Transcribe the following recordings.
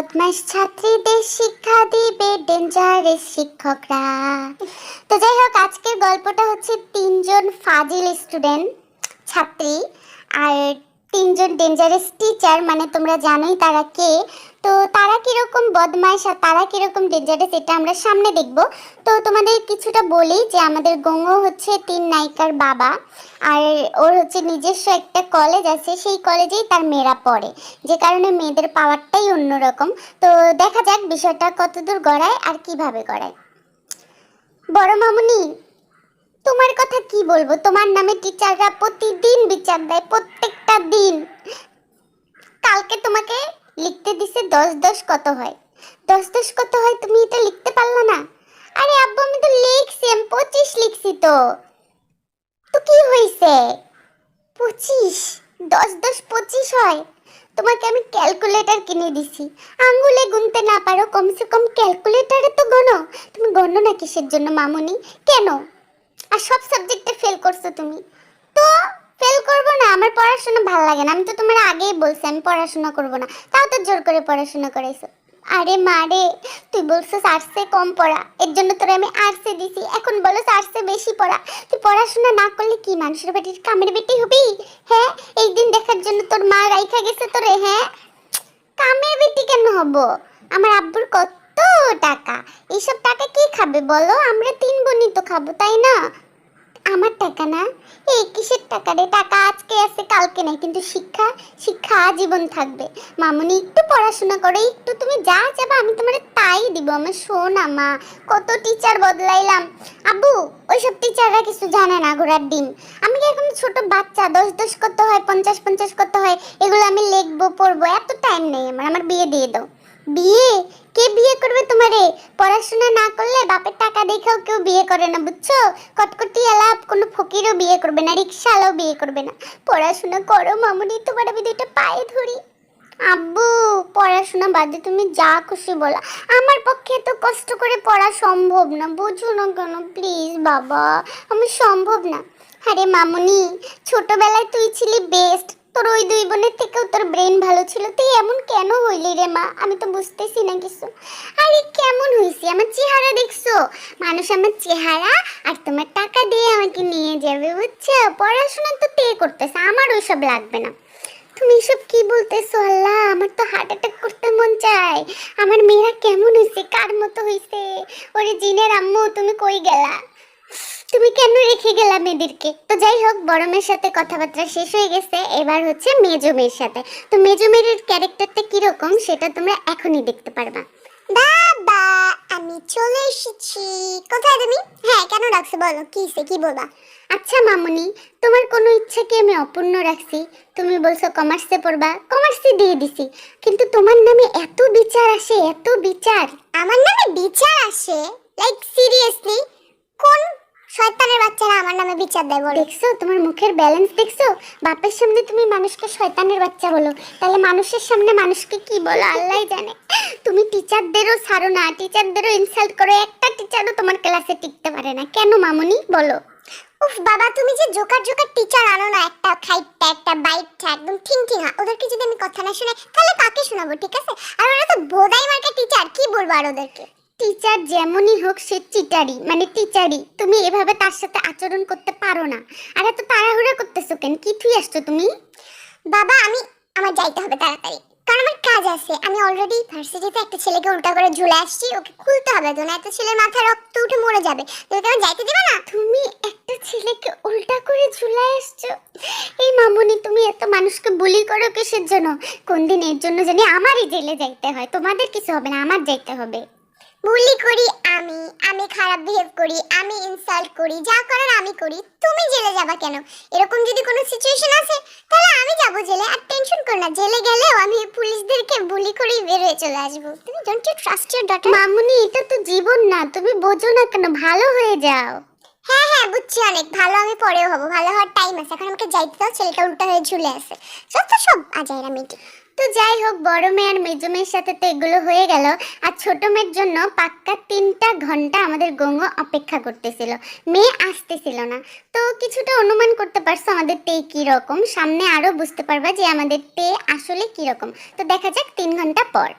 বদমাস ছাত্রীদের শিক্ষা দিবে ডেঞ্জারাস শিক্ষকরা। তো যাই হোক, আজকের গল্পটা হচ্ছে তিনজন ফাজিল স্টুডেন্ট ছাত্রী, আর তিনজন ডেঞ্জারাস টিচার মানে তোমরা জানোই তারা কে। তো তারা কীরকম বদমাইশ আর তারা কীরকম ডেঞ্জারাস এটা আমরা সামনে দেখব। তো তোমাদের কিছুটা বলি যে আমাদের গঙ্গো হচ্ছে তিন নায়িকার বাবা, আর ওর হচ্ছে নিজস্ব একটা কলেজ আছে, সেই কলেজেই তার মেয়েরা পড়ে। যে কারণে মেয়েদের পাওয়ারটাই অন্যরকম। তো দেখা যাক বিষয়টা কতদূর গড়ায় আর কীভাবে গড়ায়। বড় মামুনি, তোমার কথা কি বলব? তোমার নামে টিচাররা প্রতিদিন বিচার দেয় প্রত্যেকটা দিন। কালকে তোমাকে লিখতে দিছে দশ দশ কত হয়। দশ দশ কত হয় তুমি এটা লিখতে পারলা না? আরে আব্বু, আমি তো লিখছি, আমি পঁচিশ লিখছি তো। তো কি হয়েছে? পঁচিশ? দশ দশ পঁচিশ হয়? তোমাকে আমি ক্যালকুলেটর কিনে দিছি। আঙ্গুলে গুনতে না পারো, কমসে কম ক্যালকুলেটরে তো গণো। তুমি গণো না কিসের জন্য মামুনি? কেন? আর সব সাবজেক্টে ফেল করছ তুমি। তো ফেল করব না, আমার পড়াশোনা ভালো লাগে না। আমি তো তোমার আগেই বলছি, আমি পড়াশোনা করব না। তাও তো জোর করে পড়াশোনা করাইছো। আরে মা রে, তুই বলছিস আর্টসে কম পড়া। এর জন্য তোরে আমি আর্টসে দিছি। এখন বলো আর্টসে বেশি পড়া। তুই পড়াশোনা না করলে কি মানুষের বাড়ির কামের বেটি হবি? হ্যাঁ এই দিন দেখার জন্য তোর মা রাইখা গেছে তোরে হ্যাঁ? কামের বেটি কেন হব? আমার আব্বুর কত টাকা? এইসব টাকা কে খাবে বলো? আমরা তিন বোনই তো খাব, তাই না? আমার টাকা না? এই কিসের টাকা রে? টাকা আজকে আছে, কালকে নাই। কিন্তু শিক্ষা শিক্ষা আজীবন থাকবে। মামুনি, একটু পড়াশোনা করো, একটু তুমি যা যাবে আমি তোমার তাই দিব। আমার শোনা মা, কত টিচার বদলাইলাম। আব্বু, ওইসব টিচাররা কিছু জানে না ঘোড়ার ডিম। আমি কি এখন ছোট বাচ্চা দশ দশ করতে হয় পঞ্চাশ পঞ্চাশ করতে হয়, এগুলো আমি লিখব, পড়ব, এত টাইম নেই আমার। আমার বিয়ে দিয়ে দাও। বিয়ে? কে বিয়ে করবে তোমারে? পড়াশোনা না করলে বাপের টাকা দেখেও কেউ বিয়ে করে না, বুঝছ? কটকটি এলাপ কোনো ফকিরও বিয়ে করবে না রিক্সাওয়ালাও বিয়ে করবে না। পড়াশোনা করো মামুনি, তোমার আমি দুইটা পায়ে ধরি। আব্বু, পড়াশোনা বাদে তুমি যা খুশি বলো। আমার পক্ষে এত কষ্ট করে পড়া সম্ভব না, বুঝো না কেন? প্লিজ, বাবা, আমি সম্ভব না। আরে মামুনি, ছোটবেলায় তুই ছিলি বেস্ট তোর ওই দুই বোনের থেকেও তোর ব্রেন ভালো ছিল, তুই এমন কেন হইলি রে মা? আমি তো বুঝতেছি না কিছু। আরে কেমন হইছি? আমার চেহারা দেখছ? মানুষ আমার চেহারা আর তোমার টাকা দিয়ে আমাকে নিয়ে যাবে, বুঝছ? পড়াশোনা তো তে করতেছে, আমার ওইসব লাগবে না। তুমি এসব কি বলতেছো আল্লাহ? আমার তো হার্ট অ্যাটাক করতে মন চায়। আমার মেয়েরা কেমন হয়েছে কার মতো হয়েছে ওরে জিনের আম্মু, তুমি কই গেলা? তুমি কেন রেখে গেলাম মেয়েদেরকে? তো যাই হোক বড় মেয়ের সাথে কথাবার্তা শেষ হয়ে গেছে। এবার হচ্ছে মেজো মেয়ের সাথে। তো মেজো মেয়ের ক্যারেক্টারটা কীরকম সেটা তোমরা এখনই দেখতে পারবা। বাবা আমি চলে এসেছি। কোথায় তুমি? হ্যাঁ কেন রাখছো বলো? কি সে কি বলবা? আচ্ছা মামুনি তোমার কোনো ইচ্ছা কি আমি অপূর্ণ রাখছি। তুমি বলছো কমার্সে পড়বা কমার্সে দিয়ে দিছি। কিন্তু তোমার নামে এত বিচার আসে এত বিচার। আমার নামে বিচার আসে? লাইক সিরিয়াসলি কোন শয়তানের বাচ্চারা আমার নামে বিচার দেয় বলো। দেখছ তোমার মুখের ব্যালেন্স দেখছ? বাপের সামনে তুমি মানুষকে শয়তানের বাচ্চা বলো। তাহলে মানুষের সামনে মানুষকে কি বলো? আল্লাহ জানে। তুমি টিচারদেরও ছাড়ো না। টিচারদেরও ইনসাল্ট করো। একটা টিচারও তোমার ক্লাসে টিকতে পারে না। কেন মামুনি? বলো। উফ বাবা তুমি যে জোকার জোকার টিচার আনো না একটা খাইটটা একটা বাইটটা একদম ঠিক ওদেরকে যদি আমি কথা না শুনে তাহলে কাকে শোনাবো ঠিক আছে? আর ওরা তো বোধাই মার্কা টিচার কি বলব আর ওদেরকে? টিচার যেমনই হোক সে চিটারি মানে টিচারি তুমি এভাবে তার সাথে আচরণ করতে পারো না। আর এত তাড়াহুড়া করতেছো কেন? কি থুই আসছো তুমি? বাবা, আমি, আমার যাইতে হবে তাড়াতাড়ি। কারণ আমার কাজ আছে। আমি অলরেডি ভার্সিটিতে একটা ছেলেকে উল্টা করে ঝুলে আসছি। ওকে খুলতে হবে। তো না এত ছেলের মাথায় রক্ত উঠে মরে যাবে। তুমি কেমন যাইতে দিবে না? তুমি একটা ছেলেকে উল্টা করে ঝুলে আসছো? এই মামুনি, তুমি এত মানুষকে বুলি করো কিসের জন্য? কোন দিন এর জন্য জানি আমারই জেলে যাইতে হয়। তোমাদের কিছু হবে না, আমার যাইতে হবে। বুলি করি আমি আমি খারাপ বিহেভ করি আমি ইনসাল্ট করি যা করার আমি করি তুমি জেলে যাবা কেন? এরকম যদি কোনো সিচুয়েশন আছে তাহলে আমি যাব জেলে। আর টেনশন করো না জেলে গেলেও আমি পুলিশদেরকে বুলি করেই বের হয়ে চলে আসব। তুমি don't you trust your daughter মামুনি এটা তো জীবন না তুমি বোঝো না কেন? ভালো হয়ে যাও। হ্যাঁ হ্যাঁ বুঝছি অনেক। ভালো আমি পরেও হব ভালো হওয়ার টাইম আছে। এখন আমাকে যাইতে দাও ছেলেটা উল্টা হয়ে ঝুলে আছে। যত সব আজাইরা মিটি তো যাই হোক, বড় মেয়ে আর মেজো মেয়ের সাথে তো এগুলো হয়ে গেল। আর ছোট মেয়ের জন্য পাক্কা তিনটা ঘণ্টা আমাদের গঙ্গ অপেক্ষা করতেছিল। মেয়ে আসতেছিল না। তো কিছুটা অনুমান করতে পারছ আমাদের তে কি রকম সামনে আরও বুঝতে পারবা যে আমাদের তে আসলে কি রকম তো দেখা যাক তিন ঘণ্টা পর।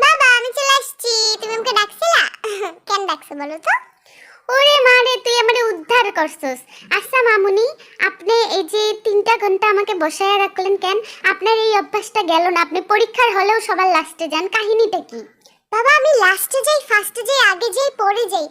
বাবা, আমি চলে আসছি। তুমি আমাকে ডাকছিলা? কেন ডাকছো বলো তো? ওরে মা রে, তুই আমারে উদ্ধার করছস। আচ্ছা মামুনি, আপনি এই যে তিনটা ঘণ্টা আমাকে বসায় রাখলেন কেন? আপনার এই অভ্যাসটা গেল না। আপনি পরীক্ষার হলেও সবার লাস্টে যান। কাহিনীটা কি? বাবা, আমি লাস্টে যাই, ফার্স্টে যাই, আগে যাই, পরে যাই।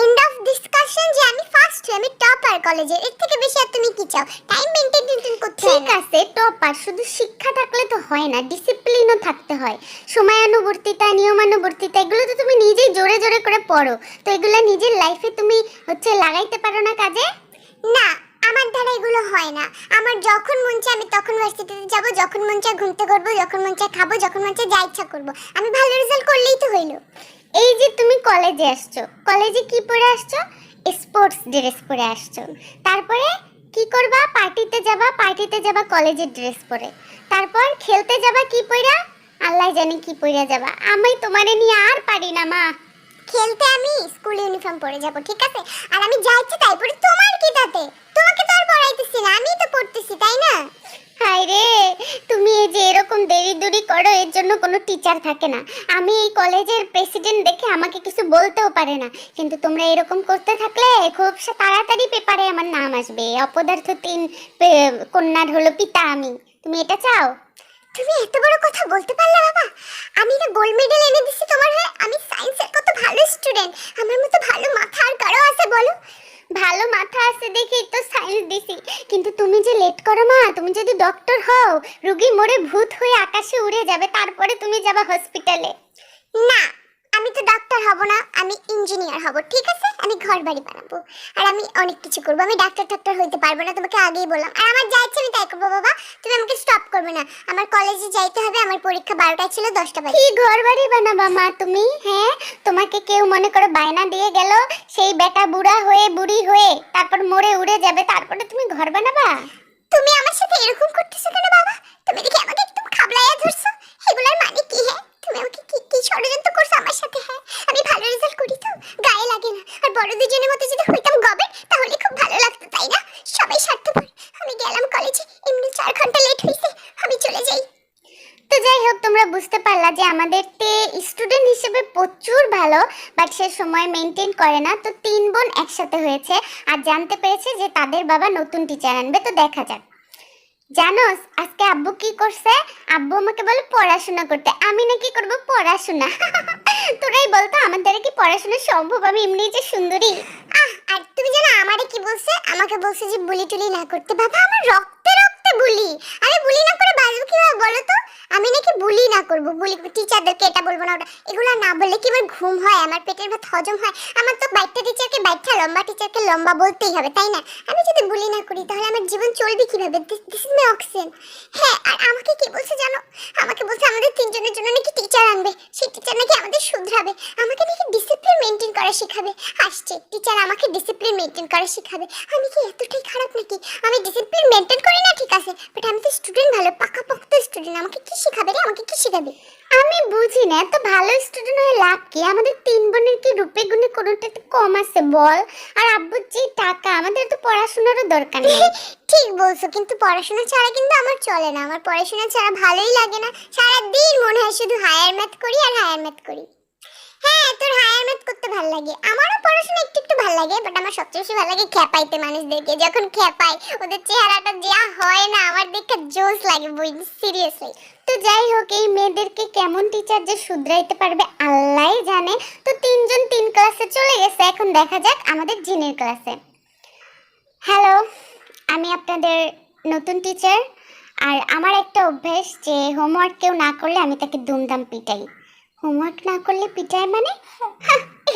এন্ড অফ ডিসকাশন যে আমি ফার্স্ট আমি টপার কলেজে এর থেকে বেশি আর তুমি কি চাও? টাইম মেইনটেইন করতে ঠিক আছে টপার শুধু শিক্ষা থাকলে তো হয় না ডিসিপ্লিনও থাকতে হয়। সময়ানুবর্তিতা নিয়মানুবর্তিতা এগুলো তো তুমি নিজেই জোরে জোরে করে পড়ো। তো এগুলো নিজের লাইফে তুমি হচ্ছে লাগাইতে পারো না কাজে? না আমার দ্বারা এগুলো হয় না। আমার যখন মন চায় আমি তখন ভার্সিটিতে যাব। যখন মন চায় ঘুরতে করব যখন মন চায় খাব যখন মন চায় যা ইচ্ছা করব। আমি ভালো রেজাল্ট করলেই তো হইল। এই যে তুমি কলেজে আসছো, কলেজে কি পরে আসছো? স্পোর্টস ড্রেস পরে আসছো। তারপরে কি করবা? পার্টিতে যাবা পার্টিতে যাবা, কলেজের ড্রেস পরে। তারপর খেলতে যাবা কি পইরা? আল্লাহ জানে কি পইরা যাবা। আমি তোমারে নিয়ে আর পারি না, মা। খেলতে আমি স্কুল ইউনিফর্ম পরে যাব, ঠিক আছে? আর আমি যা ইচ্ছে তাই পরে তোমার কি তাতে? তোমাকে তো আর পড়াইতেছি না, আমি তো পড়তেছি, তাই না? রে, তুমি এই যে এরকম দেরি দুরি করো, এর জন্য কোনো টিচার থাকে না। আমি এই কলেজের প্রেসিডেন্ট দেখে আমাকে কিছু বলতেও পারে না। কিন্তু তোমরা এরকম করতে থাকলে খুব তাড়াতাড়ি পেপারে আমার নাম আসবে। অপদার্থ তিন কন্যার হলো পিতা আমি। তুমি এটা চাও? তুমি এত বড় কথা বলতে পারলে বাবা। আমি না গোল্ড মেডেল এনে দিছি তোমার হয়ে। আমি সায়েন্সের কত ভালো স্টুডেন্ট আমার মতো ভালো মাথা আর কারও আছে বলো? ভালো মাথা আছে দেখি তো সায়েন্স দিছি। কিন্তু তুমি যে লেট করো মা, তুমি যদি ডক্টর হও, রুগী মরে ভূত হয়ে আকাশে উড়ে যাবে, তারপরে তুমি যাবে হসপিটালে না আমি তো ডাক্তার হব না, আমি ইঞ্জিনিয়ার হব, ঠিক আছে? আমি ঘর বাড়ি বানাবো। আর আমি অনেক কিছু করব। আমি ডাক্তার টাক্তার হইতে পারব না, তোমাকে আগেই বললাম। আর আমার যা ইচ্ছে আমি তাই করব, বাবা। তুমি আমাকে স্টপ করবে না। আমার কলেজে যাইতে হবে, আমার পরীক্ষা বারোটায় ছিল, দশটা বাজে। ঘর বাড়ি বানাবা, মা, তুমি? হ্যাঁ? তোমাকে কেউ মনে করো বায়না দিয়ে গেল, সেই বেটা বুড়া হয়ে, বুড়ি হয়ে, তারপর মরে উড়ে যাবে, তারপরে তুমি ঘর বানাবা তুমি আমার সাথে এরকম করতেছো কেন বাবা তুমি দেখি আমাকে একদম খাবলাইয়া ধরছো এগুলার মানে কি হ্যাঁ তুমি আমাকে কি কি ষড়যন্ত্র করছ আমার সাথে হ্যাঁ আমি ভালো রেজাল্ট করি তো গায়ে লাগে না আর বড় দুজনের মতো যদি হইতাম গবেট তাহলে খুব ভালো লাগতো তাই না সবাই স্বার্থপর আমি গেলাম কলেজে এমনি চার ঘণ্টা লেট হয়েছে আমি চলে যাই তো যাই হোক তোমরা বুঝতে পারলা যে আমাদের তে স্টুডেন্ট হিসেবে প্রচুর ভালো বাট সে সময় মেনটেন করে না। তো তিন বোন একসাথে হয়েছে আর জানতে পেরেছে যে তাদের বাবা নতুন টিচার আনবে। তো দেখা যাক। জানোস, আজকে আব্বু কি করছে? আব্বু আমাকে বলে পড়াশোনা করতে। আমি নাকি করব পড়াশোনা। তোরাই বলতো আমার দ্বারা কি পড়াশোনা সম্ভব? আমি এমনি যে সুন্দরী। আহ, আর তুমি জানো আমারে কি বলছে? আমাকে বলছে যে বুলি টুলি না করতে। বাবা, আমার রক্তে বুলি? আমি বুলি না করে বাঁচবো কীভাবে বলো তো? আমি নাকি বুলি না করব, বুলি টিচারদেরকে এটা বলব না ওটা। এগুলো না বললে কি আমার ঘুম হয়, আমার পেটের ভাত হজম হয়? আমার তো বাইটটা টিচারকে বাইটটা লম্বা টিচারকে লম্বা বলতেই হবে, তাই না? আমি যদি বুলি না করি, তাহলে আমার জীবন চলবে কীভাবে? দিস ইজ মাই অক্সিজেন হ্যাঁ আর আমাকে কি বলছে জানো? আমাকে বলছে আমাদের তিনজনের জন্য নাকি টিচার আনবে। সেই টিচার নাকি আমাদের শুধরাবে। আমাকে নাকি ডিসিপ্লিন মেনটেন করা শেখাবে। আসছে টিচার আমাকে ডিসিপ্লিন মেনটেন করা শেখাবে। আমি কি এতটাই খারাপ নাকি? আমি ডিসিপ্লিন মেনটেন করি না, ঠিক আছে? বাট আমি তো স্টুডেন্ট ভালো পাকাপোক্ত স্টুডেন্ট আমাকে কি শেখাবে রে? আমাকে কি শেখাবে? আমি বুঝি না এত ভালো স্টুডেন্ট হয়ে লাভ কি? আমাদের তিন বোনের কি রূপে গুণে কোনোটা একটু কম আছে বল? আর আব্বুর যে টাকা আমাদের তো পড়াশোনারও দরকার নেই। ঠিক বলছো কিন্তু পড়াশোনা ছাড়া কিন্তু আমার চলে না। আমার পড়াশোনা ছাড়া ভালোই লাগে না। সারাদিন মনে হয় শুধু হায়ার ম্যাথ করি আর হায়ার ম্যাথ করি। হ্যাঁ তোর হায়ার ম্যাথ করতে ভালো লাগে। আমারও পড়াশোনা একটু একটু ভালো লাগে বাট আমার সবচেয়ে বেশি ভালো লাগে খেপাইতে মানুষদেরকে। যখন খেপাই, ওদের চেহারাটা যা হয় না, আমার দেখে জোস লাগে বই সিরিয়াসলি তো যাই হোক, এই মেয়েদেরকে কেমন টিচার যে শুধরাইতে পারবে, আল্লাহই জানে। তো তিনজন তিন ক্লাসে চলে গেছে, এখন দেখা যাক আমাদের জিনের ক্লাসে হ্যালো আমি আপনাদের নতুন টিচার আর আমার একটা অভ্যেস যে হোমওয়ার্ক কেউ না করলে আমি তাকে দুমদাম পিটাই। হোমওয়ার্ক না করলে পিটায় মানে?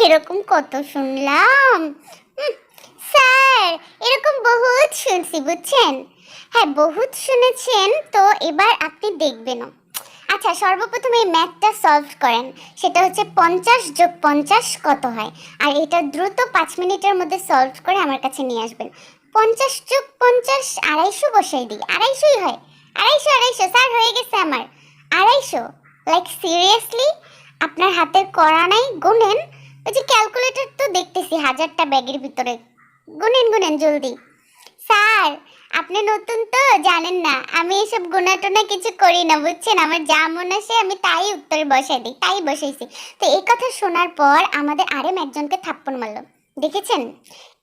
এরকম কত শুনলাম। স্যার, এরকম বহুত শুনছি, বুঝছেন? হ্যাঁ বহুত শুনেছেন, তো এবার আপনি দেখবেনও আচ্ছা সর্বপ্রথম এই ম্যাথটা সলভ করেন। সেটা হচ্ছে পঞ্চাশ যোগ পঞ্চাশ কত হয়? আর এটা দ্রুত পাঁচ মিনিটের মধ্যে সলভ করে আমার কাছে নিয়ে আসবেন। পঞ্চাশ যোগ পঞ্চাশ, আড়াইশো বসাই দিই। আড়াইশোই হয়। আড়াইশো আড়াইশো, স্যার, হয়ে গেছে আমার। আড়াইশো লাইক সিরিয়াসলি আপনার হাতের করা নাই, গুনেন। ওই যে ক্যালকুলেটর তো দেখতেছি, হাজারটা ব্যাগের ভিতরে। গুনেন গুনেন, জলদি। স্যার, আপনি নতুন তো, জানেন না, আমি এসব গুণাটনা কিছু করি না, বুঝছেন? আমার যা মনে আসে, আমি তাই উত্তরে বসাই দিই, তাই বসাইছি। তো এই কথা শোনার পর আমাদের আরেম একজনকে থাপ্পড় মারলো, দেখেছেন?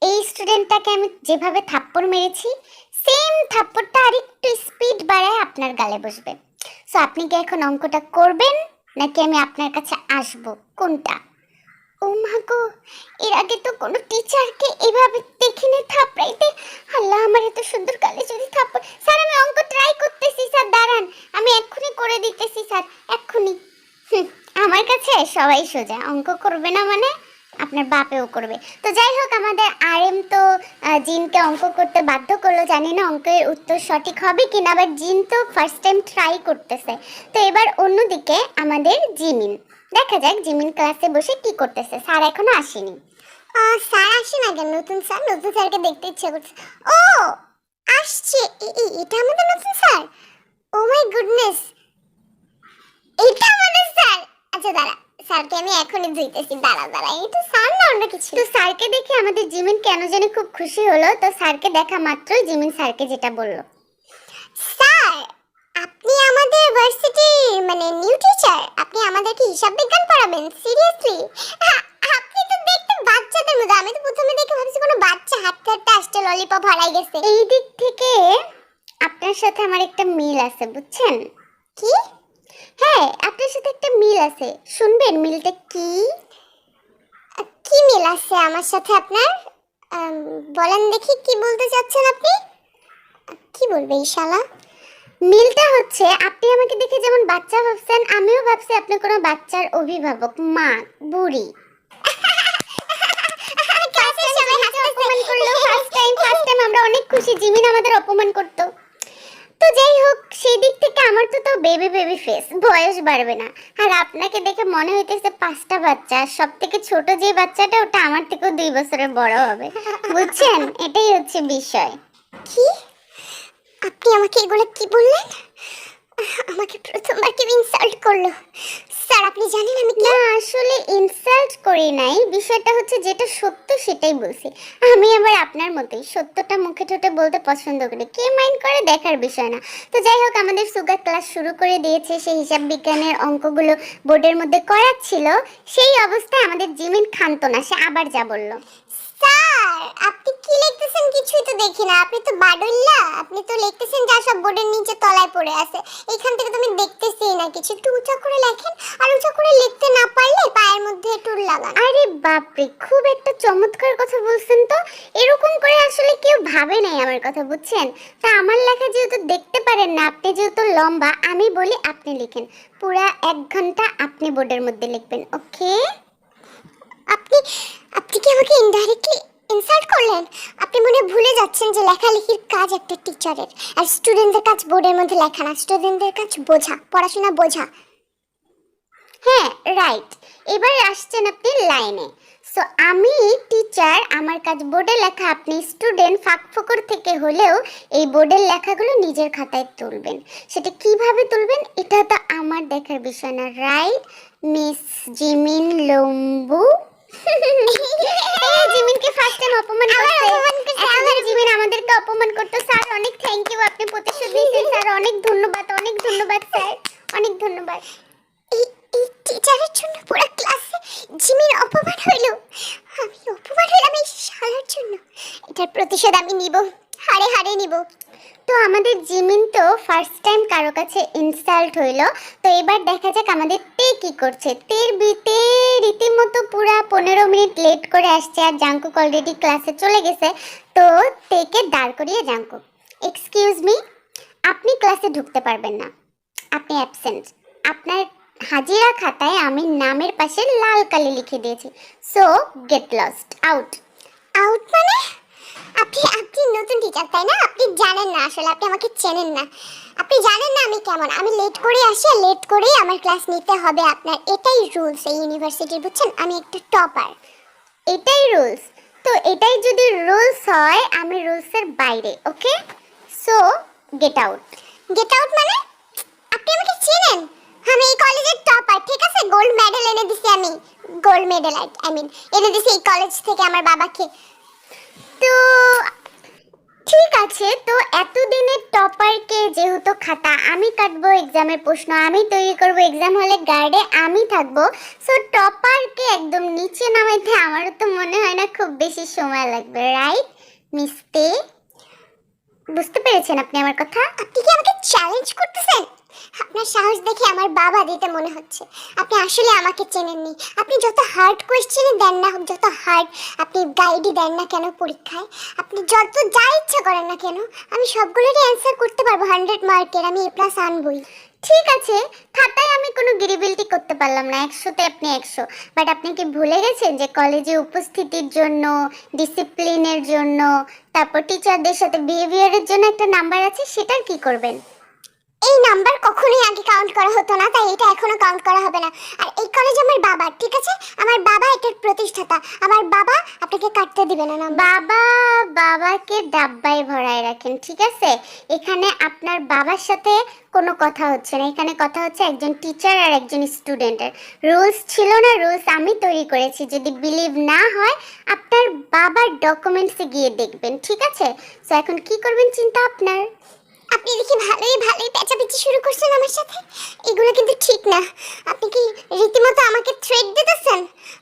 এই স্টুডেন্টটাকে আমি যেভাবে থাপ্পড় মেরেছি সেম থাপ্পড়টা আরেকটু স্পিড বাড়ায় আপনার গালে বসবে। সো আপনি কি এখন অঙ্কটা করবেন? নাকি আমি আপনার কাছে আসব? কোনটা? ও মা গো এর আগে তো কোনো টিচারকে এভাবে দেখিনি থাপড়াইতে। আল্লাহ আমার এত সুন্দর কালে যদি থাপড় স্যার, আমি অঙ্ক ট্রাই করতেছি, স্যার, দাঁড়ান। আমি এক্ষুনি করে দিতেছি, স্যার, এক্ষুনি। আমার কাছে সবাই সোজা। অঙ্ক করবে না মানে? আপনার বাপেও করবে। তো যাই হোক, আমাদের আরএম তো জিনকে অঙ্ক করতে বাধ্য করল। জানি না অঙ্কের উত্তর সঠিক হবে কিনা আবার জিন তো ফার্স্ট টাইম ট্রাই করতেছে। তো এবার অন্যদিকে আমাদের জিমিন। দেখা যাক জিমিন ক্লাসে বসে কি করতেছে। স্যার এখনও আসেনি। স্যার আসে না কেন নতুন স্যার, নতুন স্যারকে দেখতে ইচ্ছে করছে। ও, আসছে। এটা আমাদের নতুন স্যার? ও মাই গুডনেস এটা আমাদের স্যার! আচ্ছা দাঁড়া। স্যারকে আমি এখনই ধুইতেছি দাঁড়া দাঁড়া এই তো স্যার না অন্য কিছু। তো স্যারকে দেখে আমাদের জিমিন কেন জানি খুব খুশি হলো তো স্যারকে দেখা মাত্রই জিমিন স্যারকে যেটা বলল। স্যার আপনি আমাদের ভার্সিটি মানে নিউ টিচার আপনি আমাদেরকে হিসাব বিজ্ঞান পড়াবেন সিরিয়াসলি আপনি তো দেখতে বাচ্চাদের মতো আমি তো প্রথমে দেখে ভাবছি কোনো বাচ্চা হাঁটতে হাঁটতে আসছে ললিপপ হারাই গেছে। এই দিক থেকে আপনার সাথে আমার একটা মিল আছে বুঝছেন? কি? হ্যাঁ আপনার সাথে একটা মিল আছে। শুনবেন মিলটা কি? কি মিল আছে আমার সাথে আপনার? বলেন দেখি কি বলতে চাচ্ছেন আপনি। কি বলবে ইশালা মিলটা হচ্ছে আপনি আমাকে দেখে যেমন বাচ্চা ভাবছেন আমিও ভাবছি আপনি কোনো বাচ্চার অভিভাবক মা বুড়ি। আমরা অনেক খুশি জিমিন আমাদের অপমান করতো। তো যাই হোক সেই দিক থেকে আমার তো তাও বেবি বেবি ফেস বয়স বাড়বে না। আর আপনাকে দেখে মনে হইতেছে পাঁচটা বাচ্চা। সব থেকে ছোট যে বাচ্চাটা ওটা আমার থেকেও দুই বছরের বড় হবে। বুঝছেন? এটাই হচ্ছে বিষয়। কি? আপনি আমাকে এগুলো কি বললেন? আমাকে প্রথমবার কেউ ইনসাল্ট করল। স্যার আপনি জানেন আমি না, আসলে ইনসাল্ট করি নাই। বিষয়টা হচ্ছে যেটা সত্য সেটাই বলছি। আমি আবার আপনার মতোই সত্যটা মুখে ঠোঁটে বলতে পছন্দ করি। কে মাইন্ড করে দেখার বিষয় না। তো যাই হোক, আমাদের সুগার ক্লাস শুরু করে দিয়েছে। সেই হিসাব বিজ্ঞানের অঙ্কগুলো বোর্ডের মধ্যে করাচ্ছিল সেই অবস্থায় আমাদের জিমিন খান্ত না, সে আবার যা বলল। স্যার আপনি কি লিখতেছেন? কিছুই তো দেখি না। আপনি তো বাডুল্লা আপনি তো লিখতেছেন যা সব বোর্ডের নিচে তলায় পড়ে আছে। এখান থেকে তো আমি দেখতেছি না কিছু। একটু উঁচা করে লেখেন। আর উঁচা করে লিখতে না পারলে পায়ের মধ্যে টুল লাগান। আরে বাপরে খুব একটা চমৎকার কথা বলছেন তো। এরকম করে আসলে কেউ ভাবে নাই আমার কথা বুঝছেন? তা আমার লেখা যেহেতু দেখতে পারেন না আপনি যেহেতু লম্বা আমি বলি আপনি লিখেন। পুরা এক ঘণ্টা আপনি বোর্ডের মধ্যে লিখবেন ওকে? আপনি আপনি কি আমাকে ইনডাইরেক্টলি ইনসাল্ট করলেন? আপনি মনে ভুলে যাচ্ছেন যে লেখালেখির কাজ একটা টিচারের আর স্টুডেন্টদের কাজ বোর্ডের মধ্যে লেখা না স্টুডেন্টদের কাজ বোঝা, পড়াশোনা বোঝা। হ্যাঁ রাইট এবার আসছেন আপনি লাইনে সো আমি টিচার আমার কাজ বোর্ডে লেখা, আপনি স্টুডেন্ট ফাঁক ফাঁকফোকর থেকে হলেও এই বোর্ডের লেখাগুলো নিজের খাতায় তুলবেন। সেটা কীভাবে তুলবেন? এটা তো আমার দেখার বিষয় না রাইট মিস জিমিন লম্বু। এই জিমিনকে ফার্স্ট টাইম অপমান করতে এখন জিমিন আমাদেরকে অপমান করতে। স্যার অনেক থ্যাংক ইউ আপনি প্রতিশোধ নিয়েছেন স্যার অনেক ধন্যবাদ অনেক ধন্যবাদ স্যার অনেক ধন্যবাদ। এই এই টিচারের জন্য পুরো ক্লাসে জিমির অপমান হইল। আমি অপমান হইলাম এই শালার জন্য। এটার প্রতিশোধ আমি নিব। হারে হারে নিব। তো আমাদের জিমিন তো ফার্স্ট টাইম কারও কাছে ইনসাল্ট হইল। তো এবার দেখা যাক আমাদের তে কি করছে। তের বিতে রীতিমতো পুরা পনেরো মিনিট লেট করে আসছে আর জাঙ্কুক অলরেডি ক্লাসে চলে গেছে। তো তেকে দাঁড় করিয়ে জাঙ্কুক। এক্সকিউজ মি আপনি ক্লাসে ঢুকতে পারবেন না। আপনি অ্যাবসেন্ট আপনার হাজিরা খাতায় আমি নামের পাশে লাল কালি লিখে দিয়েছি। So get lost out out মানে? আপনি আপনি নতুন টিচার তাই না? আপনি জানেন না আসলে, আপনি আমাকে চেনেন না। আপনি জানেন না আমি কেমন। আমি লেট করে আসি আর লেট করেই আমার ক্লাস নিতে হবে আপনার। এটাই রুলস এই ইউনিভার্সিটির বুঝছেন? আমি একটা টপার এটাই রুলস তো এটাই যদি রুলস হয়, আমি রুলসের বাইরে okay so get out get out মানে? আপনি আমাকে চেনেন? আমি এই কলেজের টপার ঠিক আছে? গোল্ড মেডেল এনে দিছি আমি। গোল্ড মেডেল আই মিন এনে দিছি এই কলেজ থেকে আমার বাবাকে। তো ঠিক আছে, তো এতদিনের টপারকে যেহেতু খাতা আমি কাটবো এক্সামের প্রশ্ন, আমি তৈরি করব এক্সাম হলে গার্ডে আমি থাকব। সো টপারকে একদম নিচে নামাইতে আমারও তো মনে হয় না খুব বেশি সময় লাগবে রাইট মিস্তে বুঝতে পেরেছেন আপনি আমার কথা? আপনি কি আমাকে চ্যালেঞ্জ করতেছেন? আপনার সাহস দেখে আমার বাবা দিতে মনে হচ্ছে। আপনি আসলে আমাকে চেনেননি। আপনি যত হার্ড কোয়েশ্চেনই দেন না হোক, যত হার্ড আপনি গাইডই দেন না কেন পরীক্ষায়, আপনি যত যা ইচ্ছা করেন না কেন, আমি সবগুলোরই অ্যান্সার করতে পারব হান্ড্রেড মার্কের আমি এ প্লাস আনবই। ঠিক আছে, খাতায় আমি কোনো গিরিবিলিটি করতে পারলাম না, একশোতে আপনি একশো। বাট আপনি কি ভুলে গেছেন যে কলেজে উপস্থিতির জন্য ডিসিপ্লিনের জন্য, তারপর টিচারদের সাথে বিহেভিয়ারের জন্য একটা নাম্বার আছে, সেটার কি করবেন? এই নাম্বার কখনোই আগে কাউন্ট করা হতো না, তাই এটা এখনও কাউন্ট করা হবে না। আর এই কলেজ আমার বাবার, ঠিক আছে? আমার বাবা এটার প্রতিষ্ঠাতা। আমার বাবা আপনাকে কাটতে দিবে না বাবা, বাবাকে ডাব্বায় ভরায় রাখেন, ঠিক আছে? এখানে আপনার বাবার সাথে কোনো কথা হচ্ছে না। এখানে কথা হচ্ছে একজন টিচার আর একজন স্টুডেন্টের রুলস ছিল না রুলস আমি তৈরি করেছি। যদি বিলিভ না হয়, আপনার বাবার ডকুমেন্টসে গিয়ে দেখবেন, ঠিক আছে? তো এখন কি করবেন চিন্তা আপনার? আপনি দেখি ভালোই ভালোই পেঁচাপেচি শুরু করছেন আমার সাথে? এগুলো কিন্তু ঠিক না। আপনি কি রীতিমতো আমাকে থ্রেট দিতেছেন?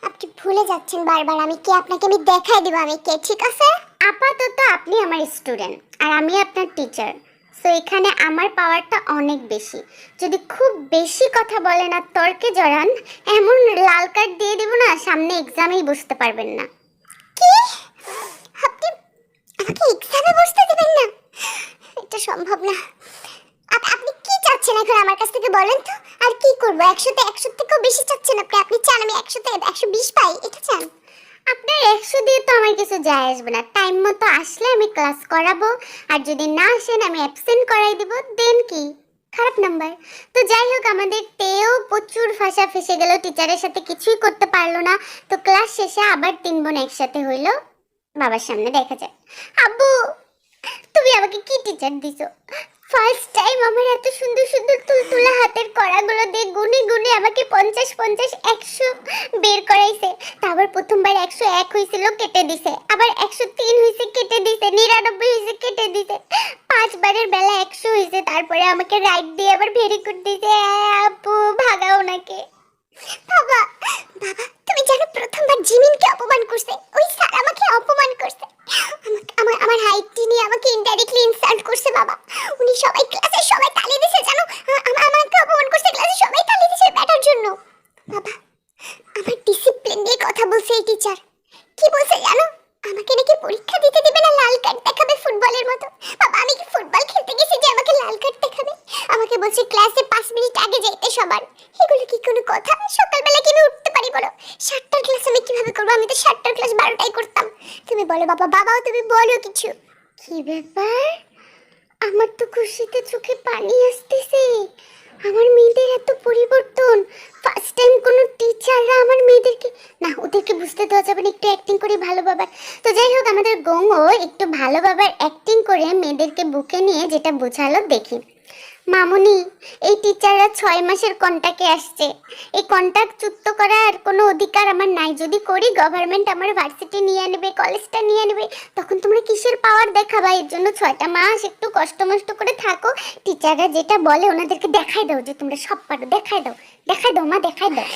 আপনি ভুলে যাচ্ছেন বারবার। আমি কে আপনাকে আমি দেখাই দিব আমি কে ঠিক আছে? আপাতত আপনি আমার স্টুডেন্ট আর আমি আপনার টিচার সো এখানে আমার পাওয়ারটা অনেক বেশি। যদি খুব বেশি কথা বলেন আর তর্কে জড়ান এমন লাল কার্ড দিয়ে দেবো না সামনে এক্সামেই বসতে পারবেন না। কি? আপনি আমাকে এক্সামে বসতে সম্ভব না। আপ- আপনি কি চাচ্ছেন এখন আমার কাছ থেকে বলেন তো? আর কি করব? একশোতে একশো থেকেও বেশি চাচ্ছেন আপনি? আপনি চান আমি একশোতে একশো বিশ পাই, এটা চান? আপনার একশো দিয়ে তো আমার কিছু যায় আসবে না। টাইম মতো আসলে আমি ক্লাস করাবো। আর যদি না আসেন, আমি অ্যাবসেন্ট করাই দেবো। দেন কি? খারাপ নাম্বার। তো যাই হোক, আমাদের তেও প্রচুর ভাষা ফেসে গেল। টিচারের সাথে কিছুই করতে পারল না। তো ক্লাস শেষে আবার তিন বোন একসাথে হইল। বাবার সামনে দেখা যায়। আব্বু তুমি আমাকে কি টিচার দিছো? ফার্স্ট টাইম আমার এত সুন্দর সুন্দর তুলতুলা হাতের কড়াগুলো দিয়ে গুনে গুনে আমাকে পঞ্চাশ পঞ্চাশ একশো বের করাইছে। তারপর প্রথমবার একশো এক হয়েছিল, কেটে দিছে। আবার একশো তিন হয়েছে, কেটে দিছে। নিরানব্বই হয়েছে, কেটে দিছে। পাঁচবারের বেলা একশো হয়েছে। তারপরে আমাকে রাইট দিয়ে আবার ভেরি গুড দিছে। আপু ভাগাও নাকে। বাবা বাবা, তুমি জানো প্রথমবার জিমিনকে অপমান করছে। ওই স্যার আমাকে অপমান করছে। আমার আমার হাইটটি নিয়ে আমাকে ইনডাইরেক্টলি ইনসাল্ট করছে, বাবা। উনি সবাই ক্লাসে সবাই তালি দিছে, জানো? আ- আমা- আমাকে অপমান করছে ক্লাসে সবাই তালি দিছে ব্যাটার জন্য। বাবা, আমার ডিসিপ্লিন নিয়ে কথা বলছে এই টিচার কি বলছে জানো? আমাকে নাকি পরীক্ষা দিতে দিবে না, লাল কার্ড দেখাবে ফুটবলের মতো। বাবা, আমি কি ফুটবল খেলতে গেছি যে আমাকে লাল কার্ড দেখাবে? আমাকে বলছে ক্লাসে পাঁচ মিনিট আগে যাইতে সবার। এগুলো কি কোনো কথা? সকালবেলা কি আমি উঠতে পারি বলো? সাতটার ক্লাস আমি কীভাবে করব? আমি তো সাতটার ক্লাস বারোটাই করতাম তুমি বলো বাবা, বাবাও তুমি বলো কিছু। কি ব্যাপার? আমার তো খুশিতে চোখে পানি আসতেছে। আমার মেয়েদের এত পরিবর্তন। ফার্স্ট টাইম কোনো টিচাররা আমার মেয়েদেরকে না, ওদেরকে বুঝতে দেওয়া যাবে না, একটু অ্যাক্টিং করি ভালো বাবার। তো যাই হোক, আমাদের গঙ্গো একটু ভালো বাবার অ্যাক্টিং করে মেয়েদেরকে বুকে নিয়ে যেটা বোঝালো দেখি। মামুনি, এই টিচাররা ছয় মাসের কন্ট্যাক্টে আসছে। এই কন্ট্যাক্ট চুক্ত করার কোনো অধিকার আমার নাই। যদি করি গভর্নমেন্ট আমার ভার্সিটি নিয়ে নেবে কলেজটা নিয়ে নেবে তখন তোমরা কিসের পাওয়ার দেখাবা? এর জন্য ছয়টা মাস একটু কষ্ট মষ্ট করে থাকো। টিচাররা যেটা বলে, ওনাদেরকে দেখাই দাও যে তোমরা সব পারো, দেখাই দাও। দেখাই দাও, মা, দেখাই দাও।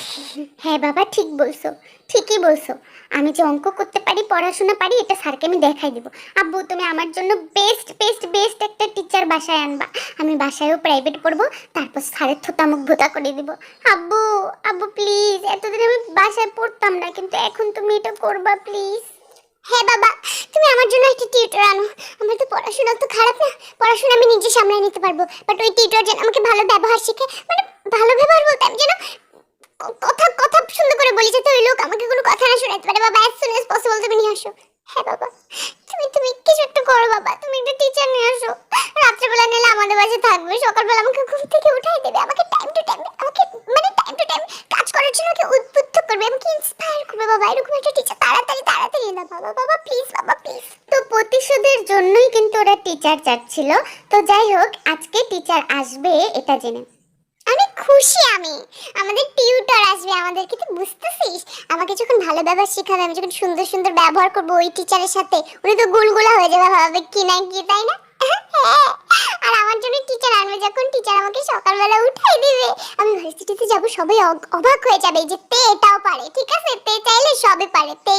হ্যাঁ বাবা, ঠিক বলছো, ঠিকই বলছো। আমি যে অঙ্ক করতে পারি, পড়াশোনা পারি, এটা স্যারকে আমি দেখাই দিব। আব্বু, তুমি আমার জন্য বেস্ট বেস্ট বেস্ট একটা টিচার বাসায় আনবা। আমি বাসায়ও প্রাইভেট পড়ব, তারপর স্যারের থোতামুখ ভোতা করে দিব। আব্বু আব্বু প্লিজ এতদিন আমি বাসায় পড়তাম না, কিন্তু এখন তুমি এটা করবা প্লিজ হ্যাঁ বাবা। তুমি আমার জন্য একটা টিউটর আনো। আমার তো পড়াশোনা তো খারাপ না। পড়াশোনা আমি নিজে সামলে নিতে পারব। বাট ওই টিউটর যেন আমাকে ভালো ব্যবহার শিখে মানে ভালো ব্যবহার বলতে আমি যেন কথা কথা সুন্দর করে বলি, যাতে ওই লোক আমাকে কোনো কথা না শোনাতে পারে। বাবা অ্যাজ সুন অ্যাজ পসিবল তুমি নিয়ে আসো। হ্যাঁ বাবা। তুমি তুমি কিছু একটা করো, বাবা। তুমি একটা টিচার নিয়ে আসো। রাত্রেবেলা নিলে আমাদের বাসে থাকবে। সকালবেলা আমাকে ঘুম থেকে উঠাই দেবে। আমাকে টাইম টু টাইম আমাকে মানে টাইম টু টাইম কাজ করার জন্য আমাকে উদ্বুদ্ধ করবে। আমাকে ইন্সপায়ার করবে, বাবা। এরকম একটা টিচার তাড়াতাড়ি তাড়াতাড়ি না, বাবা বাবা প্লিজ বাবা প্লিজ তো প্রতিশোধের জন্যই কিন্তু ওরা টিচার তো যাই হোক, আজকে টিচার আসবে, এটা জেনে। অনেক খুশি আমি। আমাদের টিউটর আসবে, আমাদেরকে তো বুঝতেছিস? আমাকে যখন ভালো ব্যবহার শেখাবে, আমি যখন সুন্দর সুন্দর ব্যবহার করব ওই টিচারের সাথে, উনি তো গুলগুলা হয়ে যাবে ভাবে কি না, কি তাই না? আর আমার জন্য টিচার আনবে যখন টিচার আমাকে সকালবেলা উঠাই দিবে। আমি যাব, সবাই অবাক হয়ে যাবে যে তে এটাও পারে, ঠিক আছে? তে চাইলে সবই পারে। তে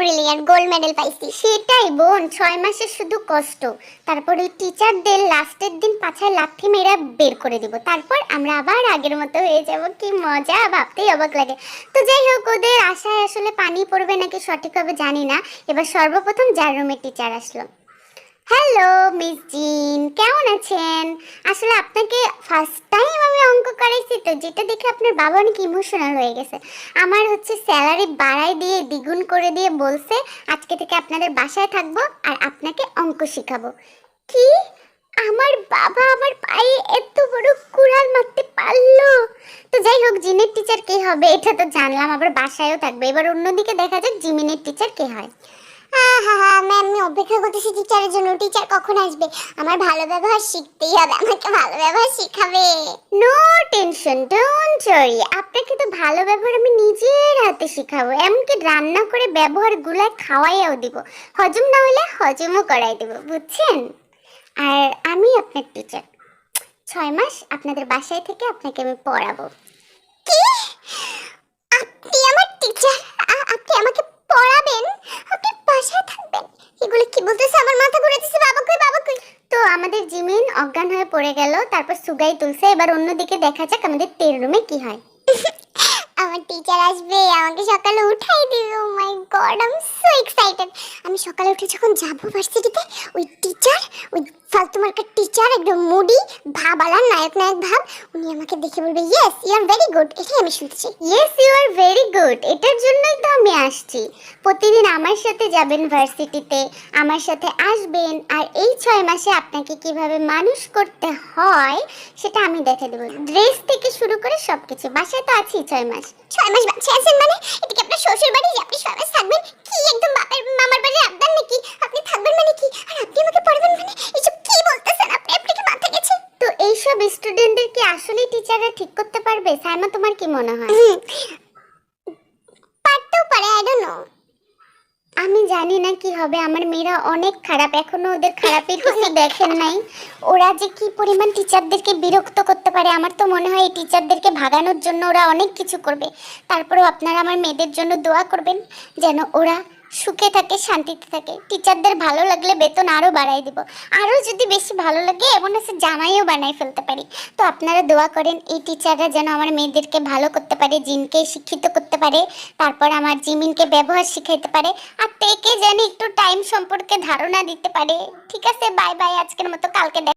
ব্রিলিয়ান্ট গোল্ড মেডেল পাইছি। সেটাই বোন, ছয় মাসের শুধু কষ্ট। তারপর ওই টিচারদের লাস্টের দিন পাছায় লাথি মেরা বের করে দিব। তারপর আমরা আবার আগের মতো হয়ে যাব। কি মজা, ভাবতেই অবাক লাগে। তো যাই হোক, ওদের আশায় আসলে পানি পড়বে নাকি সঠিকভাবে জানি না। এবার সর্বপ্রথম যার রুমের টিচার আসলো। হ্যালো মিস জিন কেমন আছেন? আসলে আপনাকে ফার্স্ট টাইম আমি অঙ্ক করাইছি তো, যেটা দেখে আপনার বাবা অনেক ইমোশনাল হয়ে গেছে। আমার হচ্ছে স্যালারি বাড়াই দিয়ে, দ্বিগুণ করে দিয়ে বলছে, আজকে থেকে আপনাদের বাসায় থাকব আর আপনাকে অঙ্ক শেখাবো। কি? আমার বাবা আমার পায়ে এত বড় কুড়াল মারতে পারল। তো যাই হোক জিনের টিচার কে হবে, এটা তো জানলাম, আবার বাসায়ও থাকবে। এবার অন্যদিকে দেখা যাক জিমিনের টিচার কে হয়। ম্যাম আমি অপেক্ষা করতেছি টিচারের জন্য। টিচার কখন আসবে? আমার ভালো ব্যবহার শিখতেই হবে আমাকে ভালো ব্যবহার শিখাবে। নো টেনশন ডোন্ট ওয়ারি আপনাকে তো ভালো ব্যবহার আমি নিজের হাতে শেখাবো। এমনকি রান্না করে ব্যবহারগুলা খাওয়াইও দিব। হজম না হলে হজমও করাই দেব বুঝছেন? আর আমি আপনার টিচার ছয় মাস আপনাদের বাসায় থেকে আপনাকে আমি পড়াবো। কি? আপনি আমার টিচার আপনি আমাকে পড়াবেন? আপনি বাসায় থাকবেন। এগুলো কি বলতেছে? আমার মাথা ঘুরে দিচ্ছে বাবা কই বাবা কই তো আমাদের জিমিন অজ্ঞান হয়ে পড়ে গেল, তারপর সুগাই তুলছে। এবার অন্যদিকে দেখা যাক আমাদের তেল রুমে কি হয়। আমার টিচার আসবে, আমাকে সকালে উঠাই দিবে। ও my God I am so excited আমি সকালে উঠে যখন যাব ভার্সিটিতে, ওই টিচার ওই ফালতু মার্কার টিচার একদম মুডি, ভাবালার নায়ক নায়ক ভাব, উনি আমাকে দেখে বলবে yes you are very good এটাই আমি চাই। Yes you are very good এটার জন্যই তো আমি আসছি। প্রতিদিন আমার সাথে যাবেন ভার্সিটিতে, আমার সাথে আসবেন, আর এই ছয় মাসে আপনাকে কীভাবে মানুষ করতে হয়, সেটা আমি দেখে দেবো। ড্রেস থেকে শুরু করে সব কিছু বাসায় তো আছি ছয় মাস। ছয় মাস বাচ্চা আছেন মানে? এটা কি আপনার শ্বশুর বাড়ি আপনি ছয় মাস থাকবেন কি একদম বাপের মামার বাড়ির আবদার নাকি? আপনি থাকবেন মানে কি? আর আপনি আমাকে পড়বেন মানে? এইসব কি বলতেছেন আপনি? আপনি কি মাথা গেছে? তো এইসব স্টুডেন্টদের কি আসলে টিচাররা ঠিক করতে পারবে? সাইমা তোমার কি মনে হয়? পারতেও পারে আই ডোন্ট নো আমি জানি না কি হবে, আমার মেয়েরা অনেক খারাপ, এখনও ওদের খারাপের কিছু দেখেন নাই। ওরা যে কি পরিমাণ টিচারদেরকে বিরক্ত করতে পারে, আমার তো মনে হয় এই টিচারদেরকে ভাগানোর জন্য ওরা অনেক কিছু করবে। তারপরেও আপনারা আমার মেয়েদের জন্য দোয়া করবেন, যেন ওরা সুখে থাকে, শান্তিতে থাকে। টিচারদের ভালো লাগলে বেতন আরও বাড়াই দিব। আরও যদি বেশি ভালো লাগে, এমন আছে জামাইও বানাই ফেলতে পারি। তো আপনারা দোয়া করেন, এই টিচাররা যেন আমার মেয়েদেরকে ভালো করতে পারে, জিনকে শিক্ষিত করতে পারে, তারপর আমার জিমিনকে ব্যবহার শিখাইতে পারে, আর তেকে যেন একটু টাইম সম্পর্কে ধারণা দিতে পারে। ঠিক আছে বাই বাই আজকের মতো, কালকে দেখ